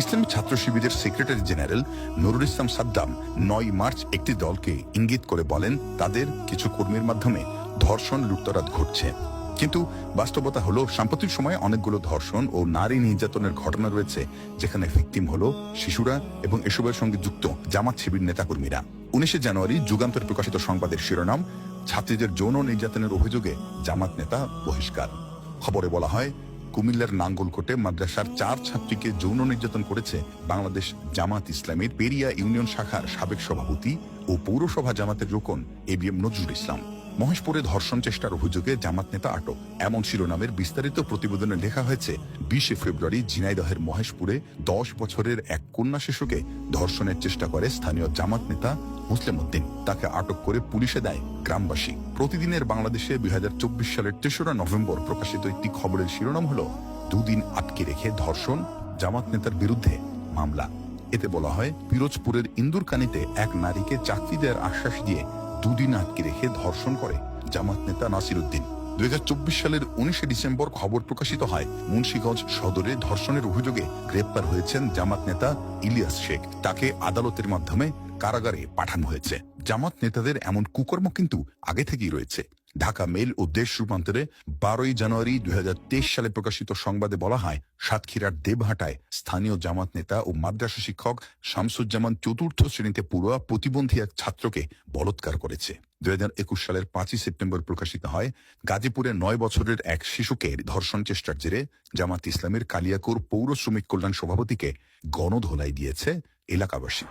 ইসলামী ছাত্র শিবিরের secretary general Nurul Islam Saddam নয় মার্চ একটি দলকে ইঙ্গিত করে বলেন, তাদের কিছু কর্মীর মাধ্যমে ধর্ষণ, লুটতরাজ ঘটছে। কিন্তু বাস্তবতা হলো, সাম্প্রতিক সময়ে অনেকগুলো ধর্ষণ ও নারী নির্যাতনের ঘটনা রয়েছে, যেখানে ভিকটিম হলো শিশুরা এবং এসবের সঙ্গে যুক্ত জামাত শিবির নেতাকর্মীরা। উনিশে জানুয়ারি যুগান্তর প্রকাশিত সংবাদের শিরোনাম, ছাত্রীদের যৌন নির্যাতনের অভিযোগে জামাত নেতা বহিষ্কার। খবরে বলা হয় কুমিল্লার নাঙ্গলকোটে মাদ্রাসার চার ছাত্রীকে যৌন নির্যাতন করেছে বাংলাদেশ জামাত ইসলামের পেরিয়া ইউনিয়ন শাখার সাবেক সভাপতি ও পৌরসভা জামাতের রোকন A B M Nazrul Islam. মহেশপুরে ধর্ষণ চেষ্টার অভিযোগে জামাত নেতা আটক। এমন শিরোনামের বিস্তারিত প্রতিবেদনে লেখা হয়েছে, বিশে ফেব্রুয়ারি ঝিনাইদহের মহেশপুরে দশ বছরের এক কন্যা শিশুকে ধর্ষণের চেষ্টা করে স্থানীয় জামাত নেতা মুসলিম উদ্দিন। তাকে আটক করে পুলিশে দেয় গ্রামবাসী। প্রতিদিনের বাংলাদেশে দুই হাজার চব্বিশ সালের তেসরা নভেম্বর প্রকাশিত একটি খবরের শিরোনাম হল, দুদিন আটকে রেখে ধর্ষণ, জামাত নেতার বিরুদ্ধে মামলা। এতে বলা হয়, পিরোজপুরের ইন্দুরকানিতে এক নারীকে চাকরি দেওয়ার আশ্বাস দিয়ে দুদিন আটকে রেখে ধর্ষণ করে জামাত নেতা নাসির উদ্দিন দুই হাজার চব্বিশ সালের উনিশে ডিসেম্বর খবর প্রকাশিত হয়। মুন্সীগঞ্জ সদরে ধর্ষণের অভিযোগে গ্রেপ্তার হয়েছেন জামাত নেতা ইলিয়াস শেখ। তাকে আদালতের মাধ্যমে কারাগারে পাঠানো হয়েছে। জামাত নেতাদের এমন কুকর্ম কিন্তু আগে থেকেই রয়েছে। ঢাকা মেল ও দেশ রূপান্তরে বারোই জানুয়ারি দুই হাজার তেইশ সালে প্রকাশিত সংবাদে বলা হয়, সাতক্ষীরার দেবহাটায় স্থানীয় জামাত নেতা ও মাদ্রাসা শিক্ষক শামসুজ্জামান চতুর্থ শ্রেণীতে পড়ুয়া প্রতিবন্ধী এক ছাত্রকে বলৎকার করেছে। দুই হাজার একুশ সালের পাঁচই সেপ্টেম্বর প্রকাশিত হয়, গাজীপুরে নয় বছরের এক শিশুকে ধর্ষণ চেষ্টার জেরে জামাত ইসলামের কালিয়াকুর পৌর শ্রমিক কল্যাণ সভাপতিকে গণধোলাই দিয়েছে এলাকাবাসী।